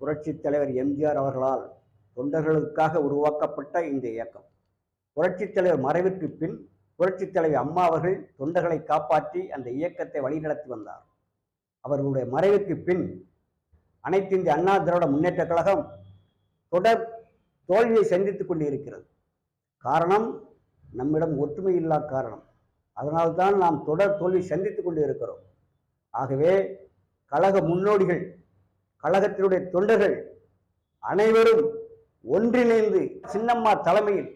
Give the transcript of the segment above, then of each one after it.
புரட்சித் தலைவர் எம்ஜிஆர் அவர்களால் தொண்டர்களுக்காக உருவாக்கப்பட்ட இந்த இயக்கம். புரட்சித் தலைவர் மறைவிற்கு பின் புரட்சித் தலைவர் அம்மா அவர்கள் தொண்டர்களை காப்பாற்றி அந்த இயக்கத்தை வழிநடத்தி வந்தார். அவர்களுடைய மறைவுக்கு பின் அனைத்து இந்திய அண்ணா திராவிட முன்னேற்ற கழகம் தொடர் தோல்வியை சந்தித்துக் கொண்டிருக்கிறது. காரணம் நம்மிடம் ஒற்றுமை இல்லா காரணம். அதனால்தான் நாம் தொடர் தோல்வி சந்தித்துக் கொண்டு இருக்கிறோம் ஆகவே கழக முன்னோடிகள் கழகத்தினுடைய தொண்டர்கள் அனைவரும் ஒன்றிணைந்து சின்னம்மா தலைமையில்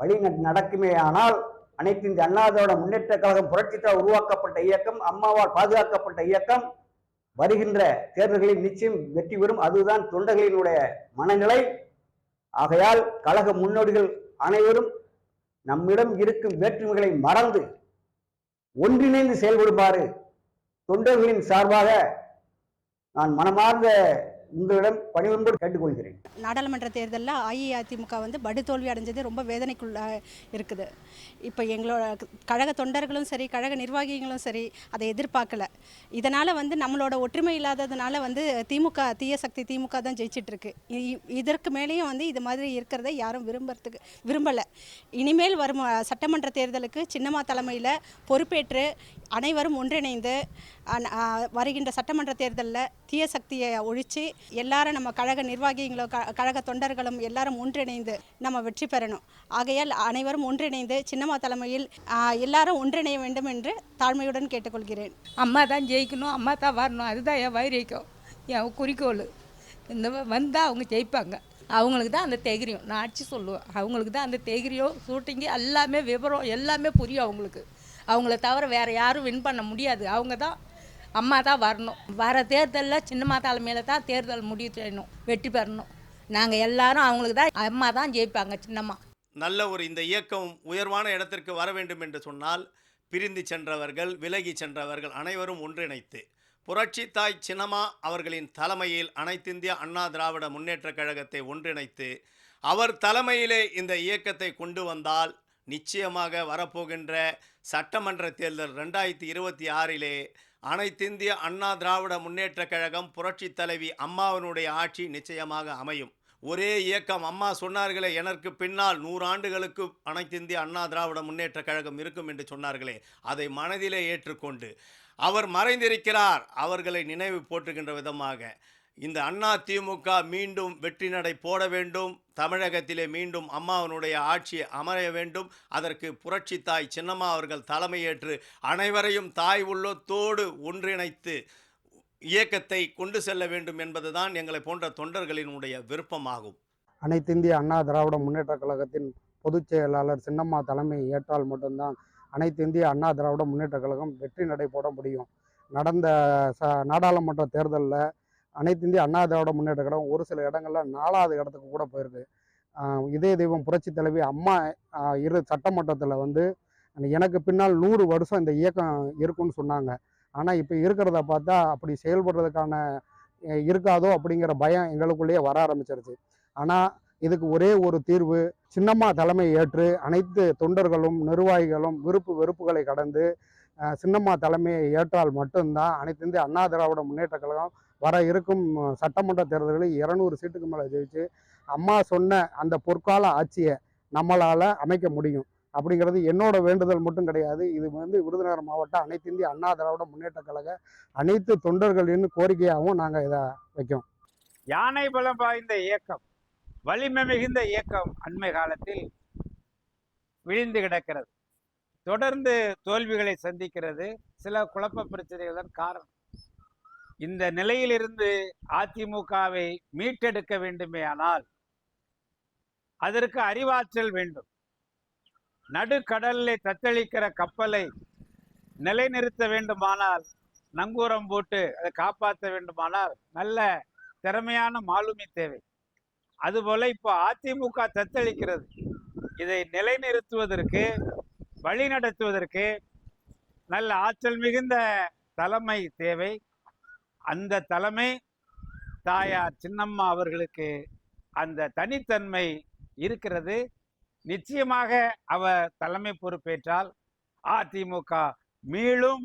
வழி நடக்குமே ஆனால் அனைத்து இந்த அண்ணாதோட முன்னேற்ற கழகம் புரட்சித்தால் உருவாக்கப்பட்ட இயக்கம் அம்மாவால் பாதுகாக்கப்பட்ட இயக்கம் வருகின்ற தேர்தல்களில் நிச்சயம் வெற்றி பெறும். அதுதான் தொண்டர்களினுடைய மனநிலை. ஆகையால் கழக முன்னோடிகள் அனைவரும் நம்மிடம் இருக்கும் வேற்றுமைகளை மறந்து ஒன்றிணைந்து செயல்படுமாறு தொண்டர்களின் சார்பாக நான் மனமார்ந்த உங்களிடம் பணிவன்போடு கேட்டுக்கொள்கிறேன். நாடாளுமன்ற தேர்தலில் அஇஅதிமுக வந்து படு தோல்வி அடைஞ்சது ரொம்ப வேதனைக்குள்ள இருக்குது. இப்போ எங்களோட கழக தொண்டர்களும் சரி கழக நிர்வாகிகளும் சரி அதை எதிர்பார்க்கல. இதனால் வந்து நம்மளோட ஒற்றுமை இல்லாததுனால வந்து திமுக தீய சக்தி திமுக தான் ஜெயிச்சிட்டு இருக்கு இதற்கு மேலேயும் வந்து இது மாதிரி இருக்கிறத யாரும் விரும்புறதுக்கு விரும்பலை. இனிமேல் வரும் சட்டமன்ற தேர்தலுக்கு சின்னம்மா தலைமையில் பொறுப்பேற்று அனைவரும் ஒன்றிணைந்து வருகின்ற சட்டமன்ற தேர்தலில் தீய சக்தியை ஒழித்து எல்லாரும் நம்ம கழக நிர்வாகிகளும் க கழக தொண்டர்களும் எல்லாரும் ஒன்றிணைந்து நம்ம வெற்றி பெறணும். ஆகையால் அனைவரும் ஒன்றிணைந்து சின்னம்மா தலைமையில் எல்லாரும் ஒன்றிணைய வேண்டும் என்று தாழ்மையுடன் கேட்டுக்கொள்கிறேன். அம்மா தான் ஜெயிக்கணும் அம்மா தான் வரணும் அதுதான் என் வைரியம் என் குறிக்கோள். இந்த வந்தால் அவங்க ஜெயிப்பாங்க. அவங்களுக்கு தான் அந்த தைரியம் நான் அடிச்சு சொல்லுவேன். அவங்களுக்கு தான் அந்த தைரியம் ஷூட்டிங்கு எல்லாமே விவரம் எல்லாமே புரியும் அவங்களுக்கு. அவங்கள தவிர வேறு யாரும் வின் பண்ண முடியாது. அவங்க தான் அம்மா தான் வரணும். வர தேர்தலில் சின்னம்மா தலைமையில் தான் தேர்தல் முடிவு செய்யணும் வெற்றி பெறணும். நாங்கள் எல்லாரும் அவங்களுக்கு தான் அம்மா தான் ஜெயிப்பாங்க சின்னம்மா. நல்ல ஒரு இந்த இயக்கம் உயர்வான இடத்திற்கு வர வேண்டும் என்று சொன்னால் பிரிந்து சென்றவர்கள் விலகி சென்றவர்கள் அனைவரும் ஒன்றிணைத்து புரட்சி தாய் சின்னம்மா அவர்களின் தலைமையில் அனைத்திந்திய அண்ணா திராவிட முன்னேற்றக் கழகத்தை ஒன்றிணைத்து அவர் தலைமையிலே இந்த இயக்கத்தை கொண்டு வந்தால் நிச்சயமாக வரப்போகின்ற சட்டமன்ற தேர்தல் ரெண்டாயிரத்தி இருபத்தி ஆறிலே அனைத்திந்திய அண்ணா திராவிட முன்னேற்றக் கழகம் புரட்சித் தலைவி அம்மாவினுடைய ஆட்சி நிச்சயமாக அமையும். ஒரே இயக்கம் அம்மா சொன்னார்களே எனக்கு பின்னால் நூறாண்டுகளுக்கு அனைத்திந்திய அண்ணா திராவிட முன்னேற்ற கழகம் இருக்கும் என்று சொன்னார்களே அதை மனதிலே ஏற்றுக்கொண்டு. அவர் மறைந்திருக்கிறார் அவர்களை நினைவு போற்றுகின்ற விதமாக. இந்த அண்ணா திமுக மீண்டும் வெற்றி நடை போட வேண்டும். தமிழகத்திலே மீண்டும் அம்மாவனுடைய ஆட்சி அமர வேண்டும். அதற்கு புரட்சி தாய் சின்னம்மா அவர்கள் தலைமையேற்று அனைவரையும் தாய் உள்ளத்தோடு ஒன்றிணைத்து இயக்கத்தை கொண்டு செல்ல வேண்டும் என்பதுதான் எங்களை போன்ற தொண்டர்களினுடைய விருப்பமாகும். அனைத்து இந்திய அண்ணா திராவிட முன்னேற்ற கழகத்தின் பொதுச் செயலாளர் சின்னம்மா தலைமை ஏற்றால் மட்டும்தான் அனைத்து இந்திய அண்ணா திராவிட முன்னேற்ற கழகம் வெற்றி நடை போட முடியும். நடந்த ச நாடாளுமன்ற தேர்தலில் அனைத்து இந்திய அண்ணா திராவிட முன்னேற்ற கழகம் ஒரு சில இடங்கள்ல நாலாவது இடத்துக்கு கூட போயிருக்கு. இதய தெய்வம் புரட்சி தலைவி அம்மா இரு சட்டமன்றத்தில் வந்து எனக்கு பின்னால் நூறு வருஷம் இந்த இயக்கம் இருக்குன்னு சொன்னாங்க. ஆனால் இப்போ இருக்கிறத பார்த்தா அப்படி செயல்படுறதுக்கான இருக்காதோ அப்படிங்கிற பயம் எங்களுக்குள்ளேயே வர ஆரம்பிச்சிருச்சு. ஆனால் இதுக்கு ஒரே ஒரு தீர்வு சின்னம்மா தலைமை ஏற்று அனைத்து தொண்டர்களும் நிர்வாகிகளும் விருப்பு வெறுப்புகளை கடந்து சின்னம்மா தலைமையை ஏற்றால் மட்டும்தான் அனைத்து இந்திய அண்ணா திராவிட முன்னேற்ற கழகம் வர இருக்கும் சட்டமன்ற தேர்தல்களில் இருநூறு சீட்டுக்கு மேலே ஜெயிச்சு அம்மா சொன்ன அந்த பொற்கால ஆட்சியை நம்மளால் அமைக்க முடியும். அப்படிங்கிறது என்னோட வேண்டுதல் மட்டும் கிடையாது. இது வந்து விருதுநகர் மாவட்ட அனைத்து இந்திய அண்ணா திராவிட முன்னேற்ற கழக அனைத்து தொண்டர்களின் கோரிக்கையாகவும் நாங்கள் இதை வைக்கோம் யானை பலம் பாய்ந்த இயக்கம் வலிமை மிகுந்த இயக்கம் அண்மை காலத்தில் விழுந்து கிடக்கிறது. தொடர்ந்து தோல்விகளை சந்திக்கிறது. சில குழப்ப பிரச்சனைகள் தான் காரணம் இந்த நிலையிலிருந்து அதிமுகவை மீட்டெடுக்க வேண்டுமே ஆனால் அதற்கு அறிவாற்றல் வேண்டும். நடுக்கடலில் தத்தளிக்கிற கப்பலை நிலைநிறுத்த வேண்டுமானால் நங்கூரம் போட்டு அதை காப்பாற்ற வேண்டுமானால் நல்ல திறமையான மாலுமி தேவை. அதுபோல இப்போ அதிமுக தத்தளிக்கிறது. இதை நிலைநிறுத்துவதற்கு வழிநடத்துவதற்கு நல்ல ஆற்றல் மிகுந்த தலைமை தேவை. அந்த தலைமை தாயார் சின்னம்மா அவர்களுக்கு அந்த தனித்தன்மை இருக்கிறது. நிச்சயமாக அவர் தலைமை பொறுப்பேற்றால் அதிமுக மீளும்.